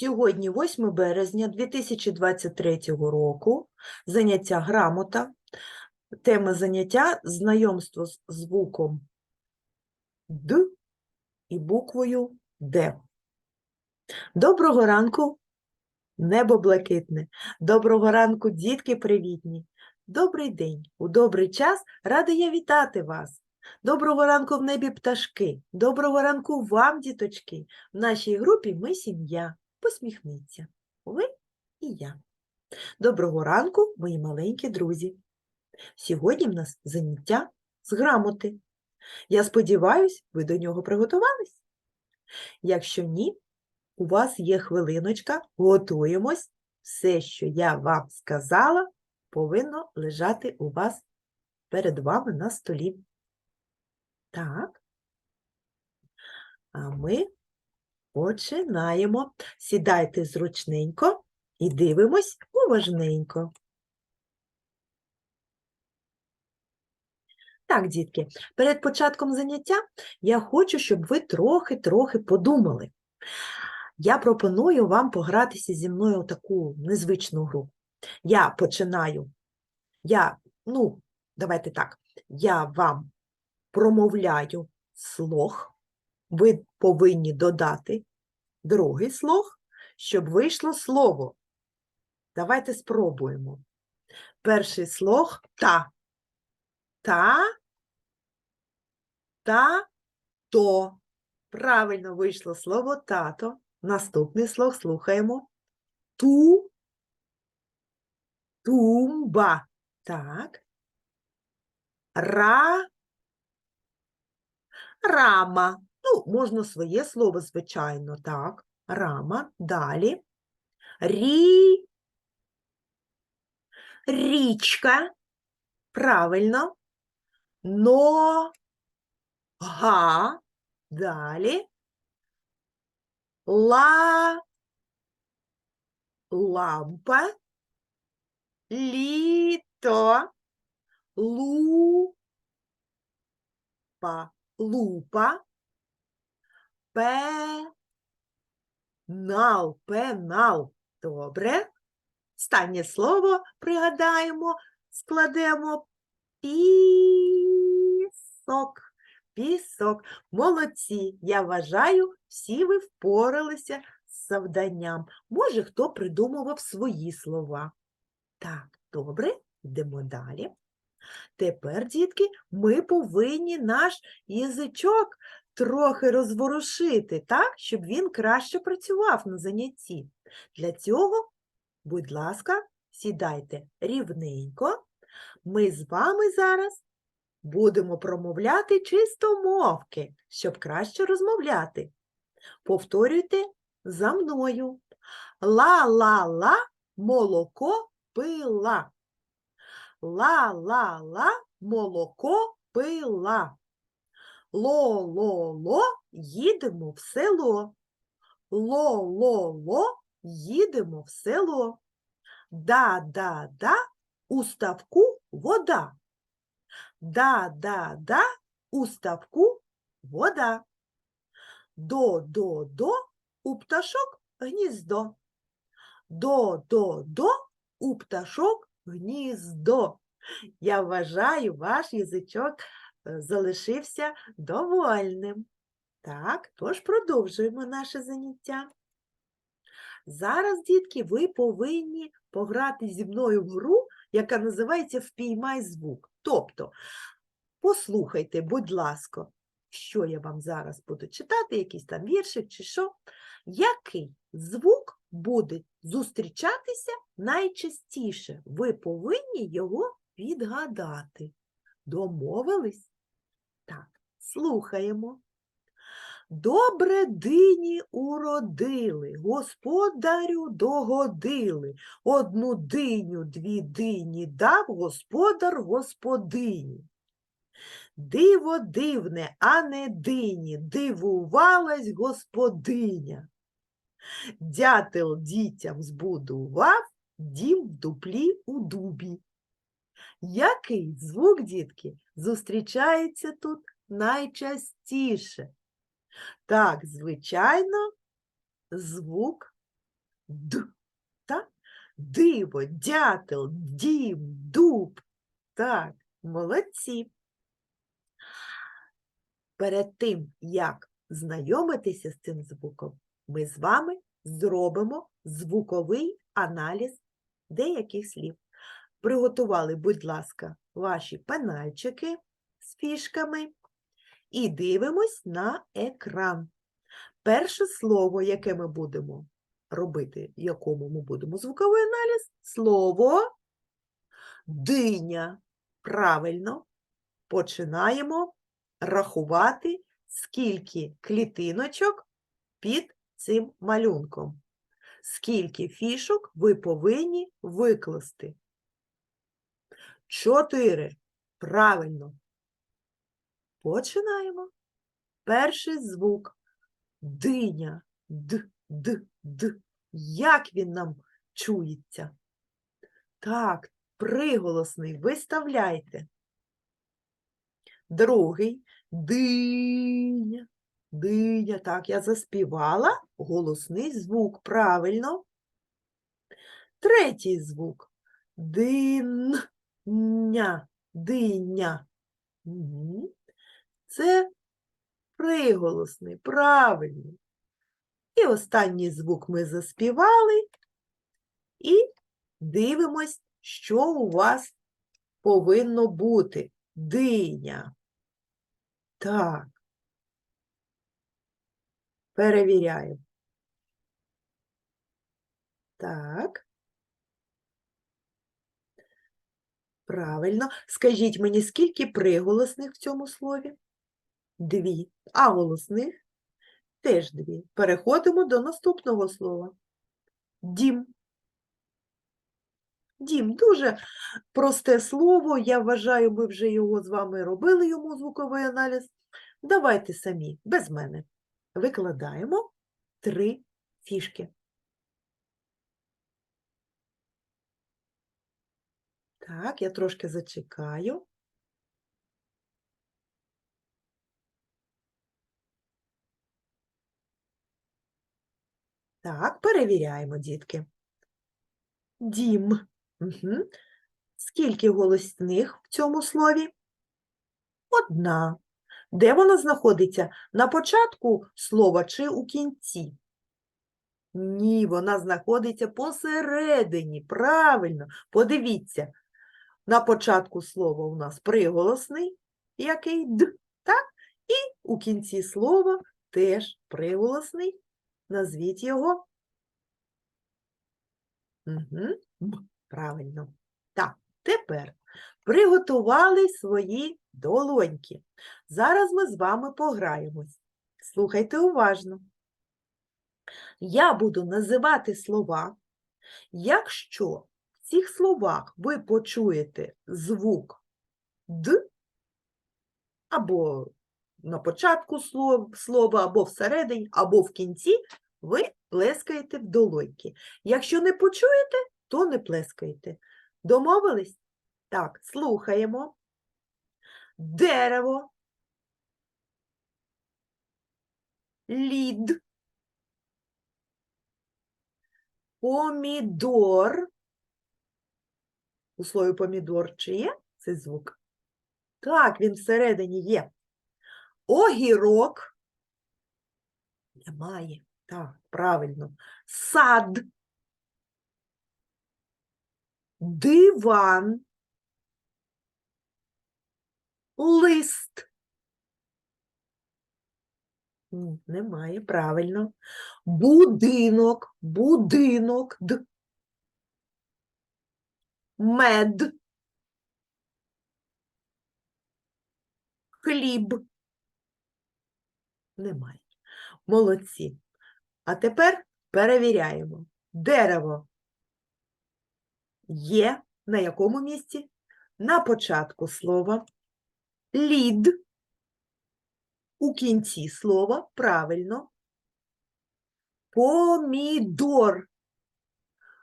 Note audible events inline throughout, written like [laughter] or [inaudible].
Сьогодні 8 березня 2023 року. Заняття грамота. Тема заняття знайомство з звуком Д і буквою Д. Доброго ранку, небо блакитне. Доброго ранку, дітки привітні. Добрий день, у добрий час рада я вітати вас. Доброго ранку в небі пташки. Доброго ранку вам, діточки. В нашій групі ми сім'я. Посміхніться. Ви і я. Доброго ранку, мої маленькі друзі. Сьогодні в нас заняття з грамоти. Я сподіваюсь, ви до нього приготувались. Якщо ні, у вас є хвилиночка, готуємось. Все, що я вам сказала, повинно лежати у вас перед вами на столі. Так. А ми починаємо. Сідайте зручненько і дивимось уважненько. Так, дітки, перед початком заняття я хочу, щоб ви трохи-трохи подумали. Я пропоную вам погратися зі мною у таку незвичну гру. Я починаю, я, ну, давайте так, я вам промовляю слог, ви повинні додати другий слог, щоб вийшло слово. Давайте спробуємо. Перший слог та. Та, та, то. Правильно вийшло слово тато. Наступний слог слухаємо. Ту, тумба. Так. Ра, рама. Ну, можна своє слово, звичайно, так. Рама. Далі. Рі, річка. Правильно. Но, га. Далі. Ла, лампа. Літо. Лу, па, лупа. Пе, нал, пенал. Добре. Останнє слово пригадаємо, складемо пісок. Пісок. Молодці. Я вважаю, всі ви впоралися з завданням. Може, хто придумував свої слова. Так, добре, йдемо далі. Тепер, дітки, ми повинні наш язичок трохи розворушити, так, щоб він краще працював на занятті. Для цього, будь ласка, сідайте рівненько. Ми з вами зараз будемо промовляти чистомовки, щоб краще розмовляти. Повторюйте за мною. Ла-ла-ла, молоко пила. Ла-ла-ла, молоко пила. Ло-ло-ло, їдемо в село. Ло-ло-ло, їдемо в село. Да-да-да, у ставку вода. Да-да-да, у ставку вода. До-до-до, у пташок гніздо. До-до-до, у пташок гніздо. Я вважаю, ваш язичок залишився довольним. Так, тож продовжуємо наше заняття. Зараз, дітки, ви повинні пограти зі мною в гру, яка називається Впіймай звук. Тобто, послухайте, будь ласка, що я вам зараз буду читати, якийсь там віршик чи що, який звук буде зустрічатися найчастіше. Ви повинні його відгадати. Домовились? Слухаємо. Добре дині уродили, господарю догодили. Одну диню, дві дині дав господар господині. Диво дивне, а не дині, дивувалась господиня. Дятел дітям збудував дім в дуплі у дубі. Який звук, дітки, зустрічається тут найчастіше? Так, звичайно, звук Д. Так? Диво, дятел, дім, дуб. Так, молодці. Перед тим, як знайомитися з цим звуком, ми з вами зробимо звуковий аналіз деяких слів. Приготували, будь ласка, ваші пенальчики з фішками і дивимось на екран. Перше слово, яке ми будемо робити, якому ми будемо звуковий аналіз, слово диня. Правильно, починаємо рахувати, скільки клітиночок під цим малюнком. Скільки фішок ви повинні викласти? Чотири. Правильно. Починаємо. Перший звук. Диня. Д, д, д. Як він нам чується? Так, приголосний виставляйте. Другий. Диня. Диня. Так, я заспівала голосний звук. Правильно. Третій звук. Дин. Ня. Диня. Мгм. Це приголосний, правильно. І останній звук ми заспівали. І дивимось, що у вас повинно бути. Диня. Так. Перевіряємо. Так. Правильно. Скажіть мені, скільки приголосних в цьому слові? Дві. А голосних? Теж дві. Переходимо до наступного слова. Дім. Дім. Дуже просте слово. Я вважаю, ми вже його з вами робили, йому звуковий аналіз. Давайте самі, без мене. Викладаємо три фішки. Так, я трошки зачекаю. Так, перевіряємо, дітки. Дім. Угу. Скільки голосних в цьому слові? Одна. Де вона знаходиться? На початку слова чи у кінці? Ні, вона знаходиться посередині. Правильно. Подивіться. На початку слова у нас приголосний, який д, так? І у кінці слова теж приголосний. Назвіть його. Угу. Правильно. Так, тепер приготували свої долоньки. Зараз ми з вами пограємось. Слухайте уважно. Я буду називати слова. Якщо в цих словах ви почуєте звук Д, або на початку слова, або всередині, або в кінці, ви плескаєте в долоньки. Якщо не почуєте, то не плескаєте. Домовились? Так, слухаємо. Дерево. Лід. Помідор. У слові помідор чи є цей звук? Так, він всередині є. Огірок. Немає. Так, правильно. Сад. Диван. Лист. Ні, Немає, правильно. Будинок, будинок, д. Мед. Хліб. Немає. Молодці. А тепер перевіряємо. Дерево є на якому місці? На початку слова. Лід. У кінці слова правильно. Помідор.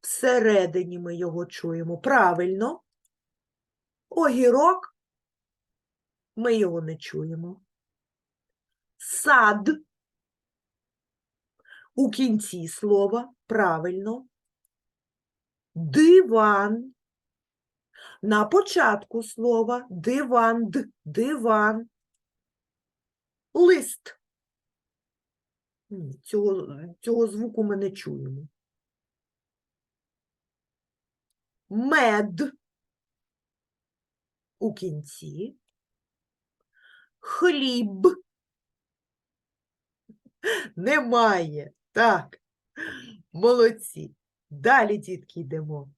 Всередині ми його чуємо правильно. Огірок. Ми його не чуємо. Сад. У кінці слова правильно. Диван. На початку слова диван, д, диван. Лист. Цього, цього звуку ми не чуємо. Мед. У кінці. Хліб. Немає. Так. Молодці. Далі, дітки, йдемо.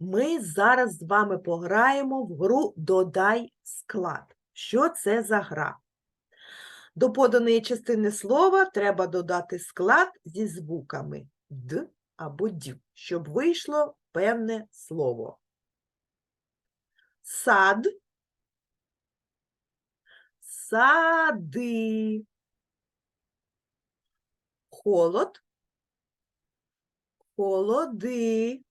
Ми зараз з вами пограємо в гру Додай склад. Що це за гра? До поданої частини слова треба додати склад зі звуками д або дю, щоб вийшло певне слово. Сад, сади, холод, холоди,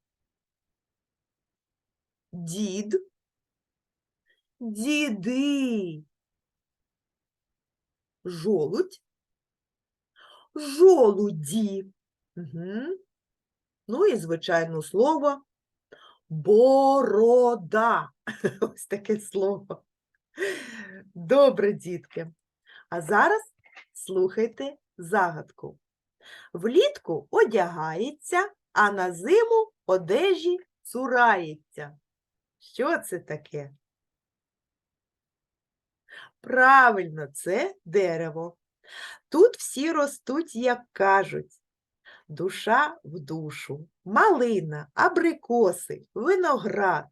дід, діди, жолудь, жолуді. Угу. Ну і, звичайно, слово борода. [laughs] Ось таке слово. Добре, дітки. А зараз слухайте загадку. Влітку одягається, а на зиму одежі цурається. Що це таке? Правильно, це дерево. Тут всі ростуть, як кажуть, душа в душу, малина, абрикоси, виноград,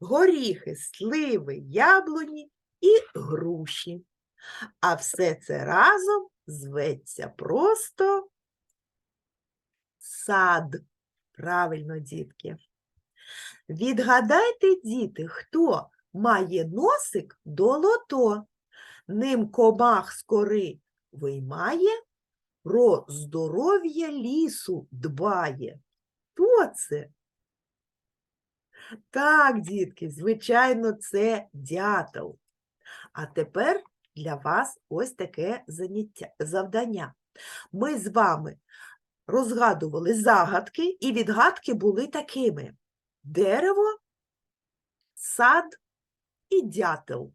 горіхи, сливи, яблуні і груші. А все це разом зветься просто сад. Правильно, дітки. Відгадайте, діти, хто має носик долото, ним комах з кори виймає, про здоров'я лісу дбає. Хто це? Так, дітки, звичайно, це дятел. А тепер для вас ось таке заняття, завдання. Ми з вами розгадували загадки, і відгадки були такими: дерево, сад і дятел.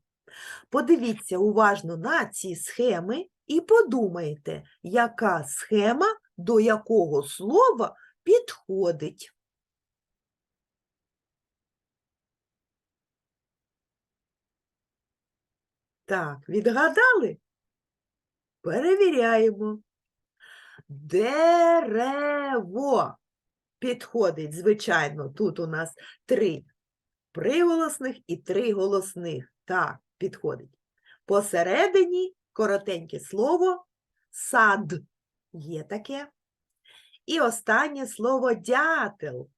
Подивіться уважно на ці схеми і подумайте, яка схема до якого слова підходить. Так, відгадали? Перевіряємо. Дерево підходить, звичайно, тут у нас три приголосних і три голосних. Так, підходить. Посередині коротеньке слово сад. Є таке. І останнє слово дятел.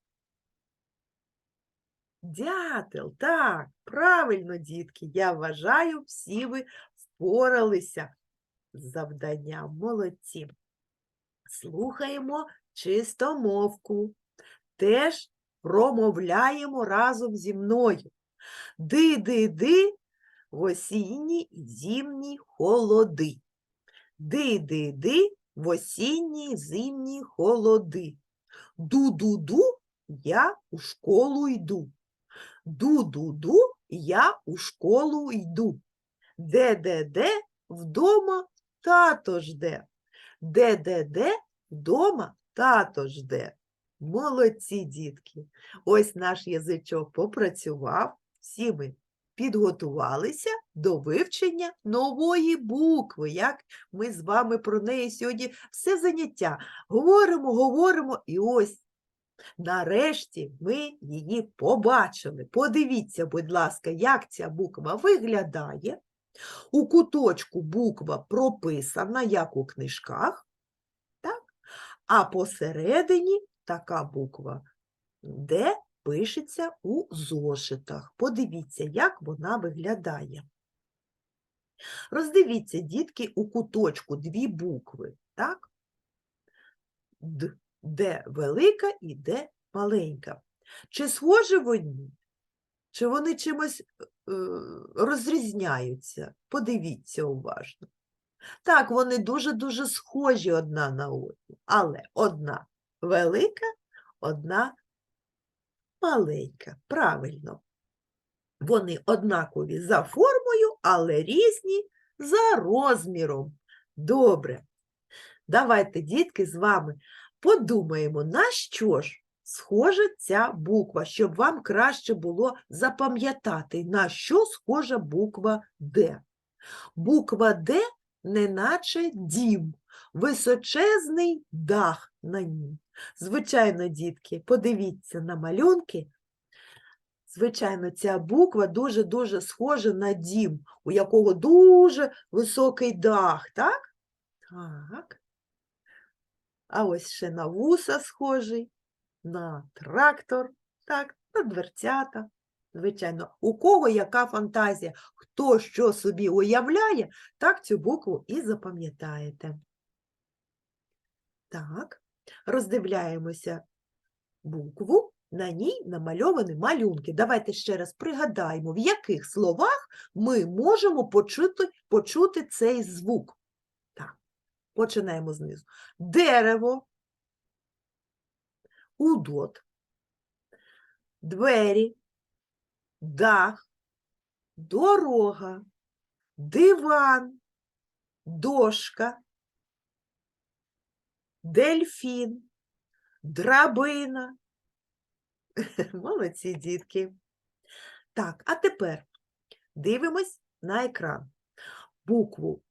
Дятел, так, правильно, дітки, я вважаю, всі ви впоралися з завданням. Молодці. Слухаємо чистомовку. Теж промовляємо разом зі мною. Ди-ди-ди в осінні і зимні холоди. Ди-ди-ди в осінні зимні холоди. Ду-ду-ду я у школу йду. Ду-ду-ду я у школу йду. Де-де-де вдома тато жде. Де-де-де вдома тато жде. Молодці, дітки. Ось наш язичок попрацював, всі ми підготувалися до вивчення нової букви. Як ми з вами про неї сьогодні все заняття говоримо, говоримо, і ось нарешті ми її побачили. Подивіться, будь ласка, як ця буква виглядає. У куточку буква прописана, як у книжках? А посередині така буква, де пишеться у зошитах. Подивіться, як вона виглядає. Роздивіться, дітки, у куточку дві букви, так? Д, де велика і де маленька. Чи схожі вони? Чи вони чимось е, розрізняються? Подивіться уважно. Так, вони дуже-дуже схожі одна на одну, але одна велика, одна маленька. Правильно. Вони однакові за формою, але різні за розміром. Добре. Давайте, дітки, з вами подумаємо, на що ж схожа ця буква, щоб вам краще було запам'ятати, на що схожа буква Д. Буква Д неначе дім, височезний дах на ній. Звичайно, дітки, подивіться на малюнки. Звичайно, ця буква дуже-дуже схожа на дім, у якого дуже високий дах, так? Так. А ось ще на вуса схожий, на трактор, так, на дверцята. Звичайно, у кого яка фантазія, хто що собі уявляє, так цю букву і запам'ятаєте. Так, роздивляємося букву, на ній намальовані малюнки. Давайте ще раз пригадаємо, в яких словах ми можемо почути, почути цей звук. Так, починаємо знизу. Дерево, удот, двері, дах, дорога, диван, дошка, дельфін, драбина. [laughs] Молодці, дітки. Так, а тепер дивимось на екран. Букву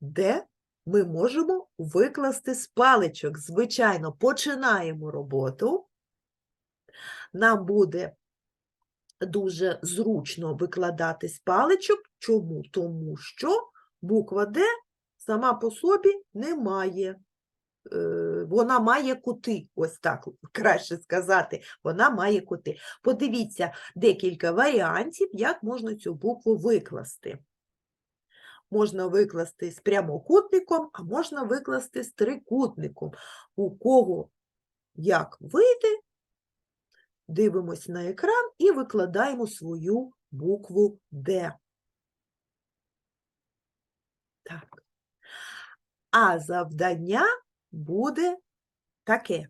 Д ми можемо викласти з паличок. Звичайно, починаємо роботу. Нам буде дуже зручно викладати з паличок. Чому? Тому що буква Д сама по собі не має. е, Вона має кути, ось так краще сказати, вона має кути. Подивіться декілька варіантів, як можна цю букву викласти. Можна викласти з прямокутником, а можна викласти з трикутником. У кого як вийде, дивимось на екран і викладаємо свою букву Д. Так. А завдання буде таке: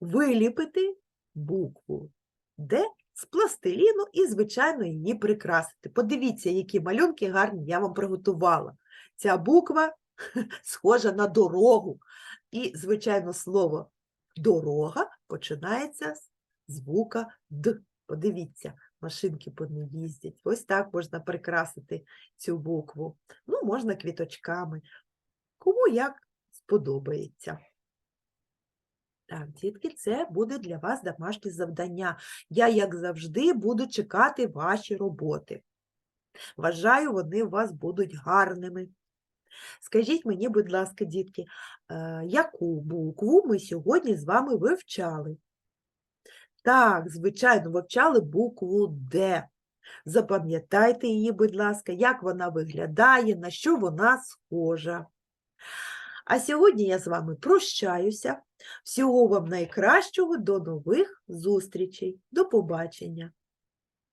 виліпити букву Д з пластиліну і, звичайно, її прикрасити. Подивіться, які малюнки гарні я вам приготувала. Ця буква [laughs] схожа на дорогу. І, звичайно, слово дорога починається з звука Д. Подивіться, машинки по ній їздять. Ось так можна прикрасити цю букву. Ну, можна квіточками. Кому як сподобається. Так, дітки, це буде для вас домашнє завдання. Я, як завжди, буду чекати ваші роботи. Вважаю, вони у вас будуть гарними. Скажіть мені, будь ласка, дітки, е, яку букву ми сьогодні з вами вивчали? Так, звичайно, вивчали букву Д. Запам'ятайте її, будь ласка, як вона виглядає, на що вона схожа. А сьогодні я з вами прощаюся. Всього вам найкращого, до нових зустрічей. До побачення!